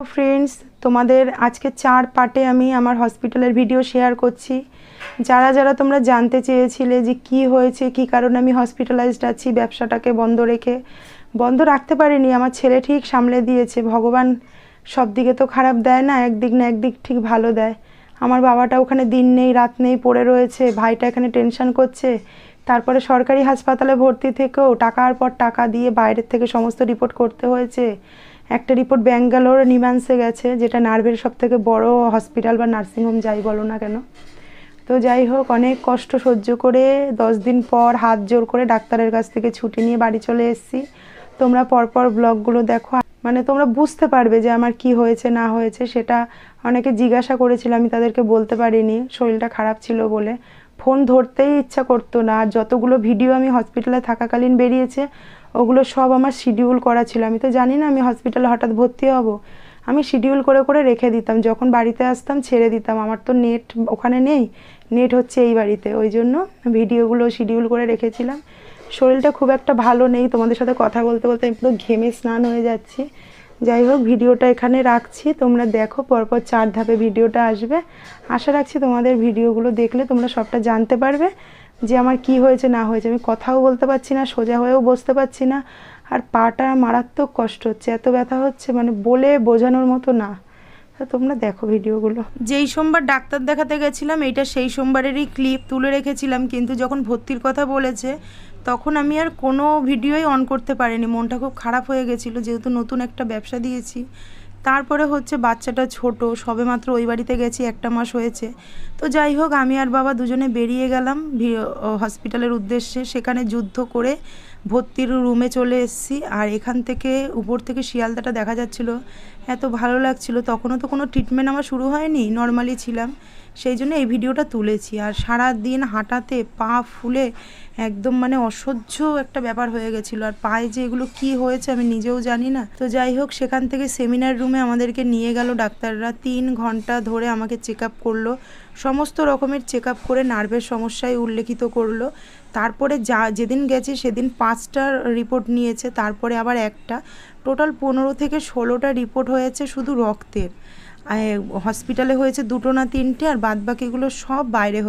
Friends তোমাদের আজকে চার পার্টে আমি আমার হসপিটালের ভিডিও শেয়ার করছি। যারা যারা তোমরা জানতে চেয়েছিলে যে কি হয়েছে, কি কারণে আমি হসপিটালাইজড আছি, ব্যবসাটাকে বন্ধ রেখে, বন্ধ রাখতে পারিনি, আমার ছেলে ঠিক সামলে দিয়েছে, ভগবান সব দিকে তো খারাপ দেয় না, একদিক না একদিক ঠিক ভালো দেয়। আমার বাবাটা ওখানে দিন নেই, রাত নেই পড়ে রয়েছে, ভাইটা এখানে টেনশন করছে। তারপরে সরকারি হাসপাতালে ভর্তি থেকেও টাকার পর টাকা দিয়ে বাইরের থেকে সমস্ত রিপোর্ট করতে হয়েছে। একটা রিপোর্ট ব্যাঙ্গালোর নিমান্সে গেছে, যেটা নার্ভের সব থেকে বড় হসপিটাল বা নার্সিংহোম যাই বলো না কেন। তো যাই হোক, অনেক কষ্ট সহ্য করে দশ দিন পর হাত জোর করে ডাক্তারের কাছ থেকে ছুটি নিয়ে বাড়ি চলে এসেছি। তোমরা পরপর ব্লগগুলো দেখো। মানে তোমরা বুঝতে পারবে যে আমার কি হয়েছে, না হয়েছে, সেটা অনেকে জিজ্ঞাসা করেছিল, আমি তাদেরকে বলতে পারিনি, শরীরটা খারাপ ছিল বলে। ফোন ধরতেই ইচ্ছা করতো না যতগুলো ভিডিও আমি হসপিটালে থাকাকালীন বেরিয়েছে ওগুলো সব আমার শিডিউল করা ছিল। আমি তো জানি না আমি হসপিটালে হঠাৎ ভর্তি হব। আমি শিডিউল করে করে রেখে দিতাম। যখন বাড়িতে আসতাম ছেড়ে দিতাম। আমার তো নেট ওখানে নেই। নেট হচ্ছে এই বাড়িতে। ওই জন্য ভিডিওগুলো শিডিউল করে রেখেছিলাম। শরীরটা খুব একটা ভালো নেই। তোমাদের সাথে কথা বলতে বলতে আমি পুরো ঘেমে স্নান হয়ে যাচ্ছি। যাই হোক ভিডিওটা এখানে রাখছি। তোমরা দেখো, পরপর চার ধাপে ভিডিওটা আসবে। আশা রাখছি তোমাদের ভিডিওগুলো দেখলে তোমরা সবটা জানতে পারবে। যে আমার কি হয়েছে, না হয়েছে, আমি কথাও বলতে পারছি না, সোজা হয়েও বসতে পারছি না। আর পাটা মারাত্মক কষ্ট হচ্ছে, এত ব্যথা হচ্ছে মানে বলে বোঝানোর মতো না। তোমরা দেখো ভিডিওগুলো। যেই সোমবার ডাক্তার দেখাতে গেছিলাম এইটা সেই সোমবারেরই ক্লিপ তুলে রেখেছিলাম, কিন্তু যখন ভর্তির কথা বলেছে, তখন আমি আর কোনো ভিডিওই অন করতে পারিনি। মনটা খুব খারাপ হয়ে গেছিল, যেহেতু নতুন একটা ব্যবসা দিয়েছি। তারপরে হচ্ছে বাচ্চাটা ছোট, সবে মাত্র ওই বাড়িতে গেছি, একটা মাস হয়েছে। তো যাই হোক, আমি আর বাবা দুজনে বেরিয়ে গেলাম হসপিটালের উদ্দেশ্যে, সেখানে যুদ্ধ করে ভর্তির রুমে চলে এসেছি। আর এখান থেকে উপর থেকে শিয়ালদাটা দেখা যাচ্ছিল। এত ভালো লাগছিল। তখনও তো কোনো ট্রিটমেন্ট আমার শুরু হয়নি। নর্মালি ছিলাম। সেই জন্য এই ভিডিওটা তুলেছি। আর সারা দিন হাঁটাতে পা ফুলে একদম মানে অসহ্য একটা ব্যাপার হয়ে গেছিল। আর পায়ে যে এগুলো কি হয়েছে আমি নিজেও জানি না। তো যাই হোক, সেখান থেকে সেমিনার রুমে আমাদেরকে নিয়ে গেল ডাক্তাররা। তিন ঘণ্টা ধরে আমাকে চেক আপ করল। সমস্ত রকমের চেক আপ করে নার্ভের সমস্যায় উল্লেখিত করল। তারপরে যা, যেদিন গেছে সেদিন পাঁচটা রিপোর্ট নিয়েছে, তারপরে আবার একটা। টোটাল পনেরো থেকে ষোলোটা রিপোর্ট হয়েছে শুধু রক্তের। হসপিটালে হয়েছে দুটো না তিনটে, আর বাদবাকিগুলো সব বাইরে